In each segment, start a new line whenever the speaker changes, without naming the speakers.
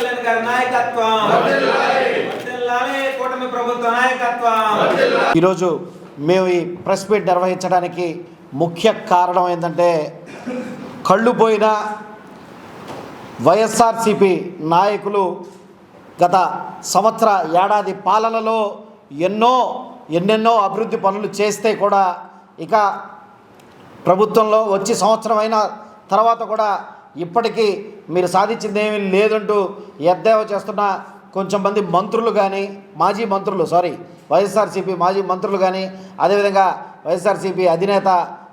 కళ్యాణ్ గారి నాయకత్వం. కూటమి ప్రభుత్వ నాయకత్వం.
ఈరోజు మేము ఈ ప్రెస్ మీట్ నిర్వహించడానికి ముఖ్య కారణం ఏంటంటే కళ్ళు పోయిన వైఎస్ఆర్సిపి నాయకులు గత సంవత్సర ఏడాది పాలనలో ఎన్నో ఎన్నెన్నో అభివృద్ధి పనులు చేస్తే కూడా ఇక ప్రభుత్వంలో వచ్చి సంవత్సరమైన తర్వాత కూడా ఇప్పటికీ మీరు సాధించింది ఏమీ లేదంటూ ఎద్దేవా చేస్తున్న కొంచెం మంది మంత్రులు కానీ మాజీ మంత్రులు సారీ వైఎస్ఆర్సీపీ మాజీ మంత్రులు కానీ అదేవిధంగా వైఎస్ఆర్సీపీ అధినేత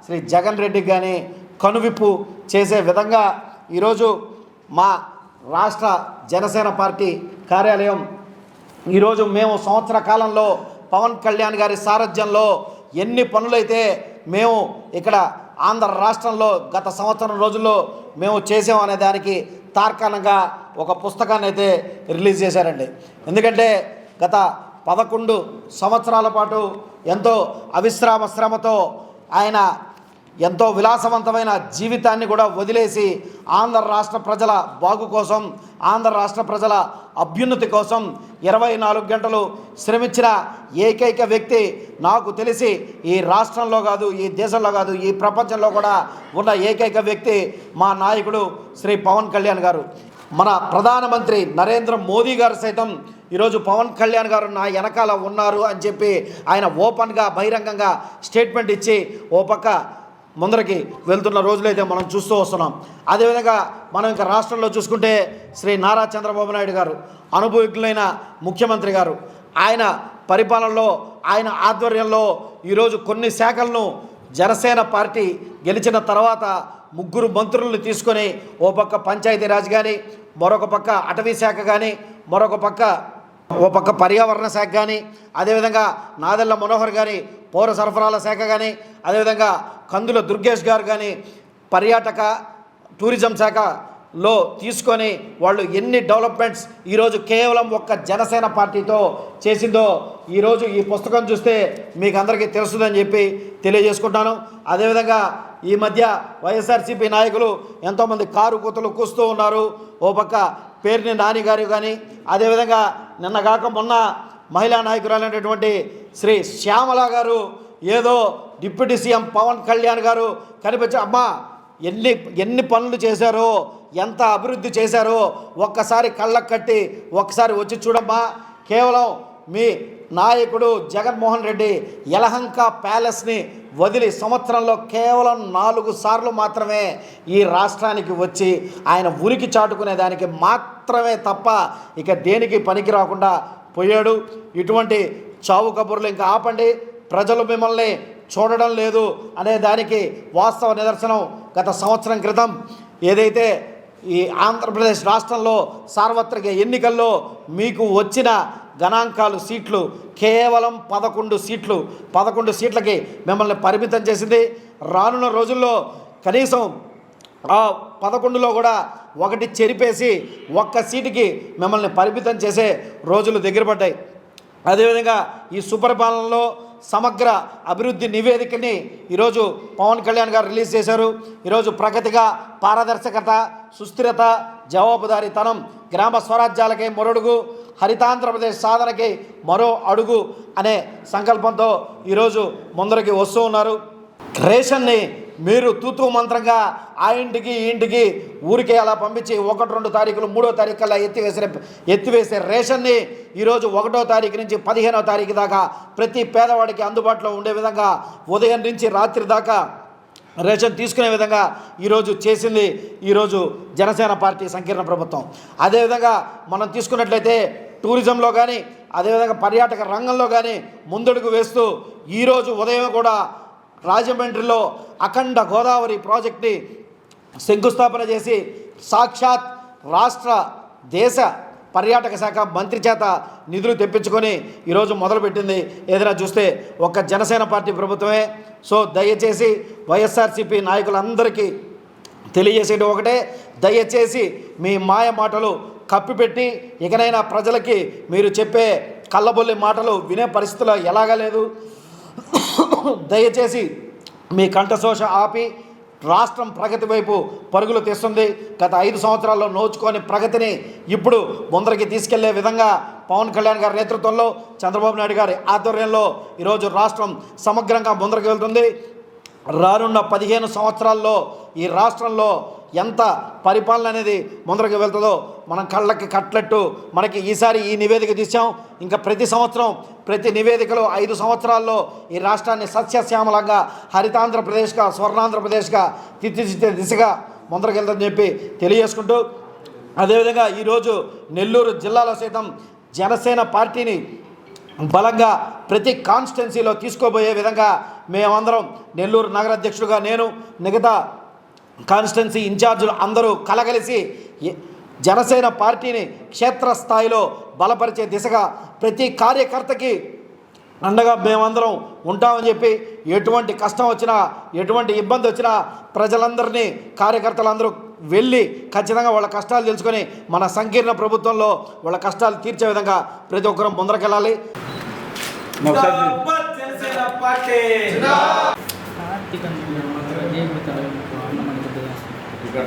శ్రీ జగన్ రెడ్డికి కానీ కనువిప్పు చేసే విధంగా ఈరోజు మా రాష్ట్ర జనసేన పార్టీ కార్యాలయం ఈరోజు మేము సంవత్సర కాలంలో పవన్ కళ్యాణ్ గారి సారథ్యంలో ఎన్ని పనులైతే మేము ఇక్కడ ఆంధ్ర రాష్ట్రంలో గత సంవత్సరం రోజుల్లో మేము చేసాం అనే దానికి తార్కాణంగా ఒక పుస్తకాన్ని అయితే రిలీజ్ చేశారండి. ఎందుకంటే గత పదకొండు సంవత్సరాల పాటు ఎంతో అవిశ్రామ శ్రమతో ఆయన ఎంతో విలాసవంతమైన జీవితాన్ని కూడా వదిలేసి ఆంధ్ర రాష్ట్ర ప్రజల బాగు కోసం ఆంధ్ర రాష్ట్ర ప్రజల అభ్యున్నతి కోసం ఇరవై నాలుగు గంటలు శ్రమించిన ఏకైక వ్యక్తి నాకు తెలిసి ఈ రాష్ట్రంలో కాదు ఈ దేశంలో కాదు ఈ ప్రపంచంలో కూడా ఉన్న ఏకైక వ్యక్తి మా నాయకుడు శ్రీ పవన్ కళ్యాణ్ గారు. మన ప్రధానమంత్రి నరేంద్ర మోదీ గారు సైతం ఈరోజు పవన్ కళ్యాణ్ గారు నా వెనకాల ఉన్నారు అని చెప్పి ఆయన ఓపెన్గా బహిరంగంగా స్టేట్మెంట్ ఇచ్చి ఓ పక్క ముందరికి వెళ్తున్న రోజులైతే మనం చూస్తూ వస్తున్నాం. అదేవిధంగా మనం ఇంకా రాష్ట్రంలో చూసుకుంటే శ్రీ నారా చంద్రబాబు నాయుడు గారు అనుభవజ్ఞులైన ముఖ్యమంత్రి గారు ఆయన పరిపాలనలో ఆయన ఆధ్వర్యంలో ఈరోజు కొన్ని శాఖలను జనసేన పార్టీ గెలిచిన తర్వాత ముగ్గురు మంత్రులను తీసుకొని ఓ పక్క పంచాయతీరాజ్ కానీ మరొక పక్క అటవీ శాఖ కానీ మరొక పక్క ఓ పక్క పర్యావరణ శాఖ కానీ అదేవిధంగా నాదెళ్ళ మనోహర్ గారి పౌర సరఫరాల శాఖ కానీ అదేవిధంగా కందుల దుర్గేష్ గారు కానీ పర్యాటక టూరిజం శాఖలో తీసుకొని వాళ్ళు ఎన్ని డెవలప్మెంట్స్ ఈరోజు కేవలం ఒక్క జనసేన పార్టీతో చేసిందో ఈరోజు ఈ పుస్తకం చూస్తే మీకు అందరికీ తెలుస్తుందని చెప్పి తెలియజేసుకుంటాను. అదేవిధంగా ఈ మధ్య వైఎస్ఆర్సీపీ నాయకులు ఎంతోమంది కారు కూతలు కూస్తూ ఉన్నారు. ఓ పక్క పేరుని నాని గారు కానీ అదేవిధంగా నిన్న కాక మొన్న మహిళా నాయకురాలైనటువంటి శ్రీ శ్యామల గారు ఏదో డిప్యూటీ సీఎం పవన్ కళ్యాణ్ గారు కనిపించి అమ్మా ఎన్ని ఎన్ని పనులు చేశారో ఎంత అభివృద్ధి చేశారో ఒక్కసారి కళ్ళకు కట్టి ఒక్కసారి వచ్చి చూడమ్మా. కేవలం మీ నాయకుడు జగన్మోహన్ రెడ్డి యలహంక ప్యాలెస్ని వదిలి సంవత్సరంలో కేవలం నాలుగు సార్లు మాత్రమే ఈ రాష్ట్రానికి వచ్చి ఆయన ఉనికి చాటుకునే దానికి మాత్రమే తప్ప ఇక దేనికి పనికి రాకుండా పోయాడు. ఇటువంటి చావు కబుర్లు ఇంకా ఆపండి. ప్రజలు మిమ్మల్ని చూడడం లేదు అనే దానికి వాస్తవ నిదర్శనం గత సంవత్సరం క్రితం ఏదైతే ఈ ఆంధ్రప్రదేశ్ రాష్ట్రంలో సార్వత్రిక ఎన్నికల్లో మీకు వచ్చిన గణాంకాలు సీట్లు కేవలం పదకొండు సీట్లు పదకొండు సీట్లకి మిమ్మల్ని పరిమితం చేసింది. రానున్న రోజుల్లో కనీసం ఆ పదకొండులో కూడా ఒకటి చెరిపేసి ఒక్క సీటుకి మిమ్మల్ని పరిమితం చేసే రోజులు దగ్గర పడ్డాయి. అదేవిధంగా ఈ సుపరిపాలనలో సమగ్ర అభివృద్ధి నివేదికని ఈరోజు పవన్ కళ్యాణ్ గారు రిలీజ్ చేశారు. ఈరోజు ప్రగతిగా పారదర్శకత సుస్థిరత జవాబుదారీతనం గ్రామ స్వరాజ్యాలకే మొరడుగు హరితాంధ్రప్రదేశ్ సాధనకి మరో అడుగు అనే సంకల్పంతో ఈరోజు ముందరికి వస్తూ ఉన్నారు. రేషన్ని మీరు తూతూ మంత్రంగా ఆ ఇంటికి ఈ ఇంటికి ఊరికే అలా పంపించి ఒకటి రెండు తారీఖులు మూడో తారీఖు కల్లా ఎత్తివేసిన ఎత్తివేసే రేషన్ని ఈరోజు ఒకటో తారీఖు నుంచి పదిహేనో తారీఖు దాకా ప్రతి పేదవాడికి అందుబాటులో ఉండే విధంగా ఉదయం నుంచి రాత్రి దాకా రేషన్ తీసుకునే విధంగా ఈరోజు చేసింది ఈరోజు జనసేన పార్టీ సంకీర్ణ ప్రభుత్వం. అదేవిధంగా మనం తీసుకున్నట్లయితే టూరిజంలో కానీ అదేవిధంగా పర్యాటక రంగంలో కానీ ముందడుగు వేస్తూ ఈరోజు ఉదయం కూడా రాజమండ్రిలో అఖండ గోదావరి ప్రాజెక్ట్ని శంకుస్థాపన చేసి సాక్షాత్ రాష్ట్ర దేశ పర్యాటక శాఖ మంత్రి చేత నిధులు తెప్పించుకొని ఈరోజు మొదలుపెట్టింది. ఏదైనా చూస్తే ఒక్క జనసేన పార్టీ ప్రభుత్వమే. సో దయచేసి వైఎస్ఆర్సీపీ నాయకులందరికీ తెలియజేసేది ఒకటే దయచేసి మీ మాయ మాటలు కప్పిపెట్టి ఇకనైనా ప్రజలకి మీరు చెప్పే కళ్ళబొల్లి మాటలు వినే పరిస్థితులు ఎలాగా లేదు. దయచేసి మీ కంఠశోష ఆపి రాష్ట్రం ప్రగతి వైపు పరుగులు తీస్తుంది. గత ఐదు సంవత్సరాల్లో నోచుకొని ప్రగతిని ఇప్పుడు ముందరికి తీసుకెళ్ళే విధంగా పవన్ కళ్యాణ్ గారి నేతృత్వంలో చంద్రబాబు నాయుడు గారి ఆధ్వర్యంలో ఈరోజు రాష్ట్రం సమగ్రంగా ముందరికి వెళ్తుంది. రానున్న పదిహేను సంవత్సరాల్లో ఈ రాష్ట్రంలో ఎంత పరిపాలన అనేది ముందరకు వెళ్తుందో మనం కళ్ళకి కట్లట్టు మనకి ఈసారి ఈ నివేదిక తీసాం ఇంకా ప్రతి సంవత్సరం ప్రతి నివేదికలో ఐదు సంవత్సరాల్లో ఈ రాష్ట్రాన్ని సస్యశ్యామలంగా హరితాంధ్రప్రదేశ్గా స్వర్ణాంధ్రప్రదేశ్గా తీర్చిదిద్దే దిశగా ముందరకు వెళ్తుందని చెప్పి తెలియజేసుకుంటూ అదేవిధంగా ఈరోజు నెల్లూరు జిల్లాలో సైతం జనసేన పార్టీని బలంగా ప్రతి కాన్స్టిట్యున్సీలో తీసుకోబోయే విధంగా మేమందరం నెల్లూరు నగరాధ్యక్షుడుగా నేను మిగతా కాన్స్టిట్యున్సీ ఇన్ఛార్జులు అందరూ కలగలిసి జనసేన పార్టీని క్షేత్రస్థాయిలో బలపరిచే దిశగా ప్రతి కార్యకర్తకి అండగా మేమందరం ఉంటామని చెప్పి ఎటువంటి కష్టం వచ్చినా ఎటువంటి ఇబ్బంది వచ్చినా ప్రజలందరినీ కార్యకర్తలందరూ వెళ్ళి ఖచ్చితంగా వాళ్ళ కష్టాలు తెలుసుకొని మన సంకీర్ణ ప్రభుత్వంలో వాళ్ళ కష్టాలు తీర్చే విధంగా ప్రతి ఒక్కరం ముందరకెళ్ళాలి.
కార్తీక్ కొద్దిగా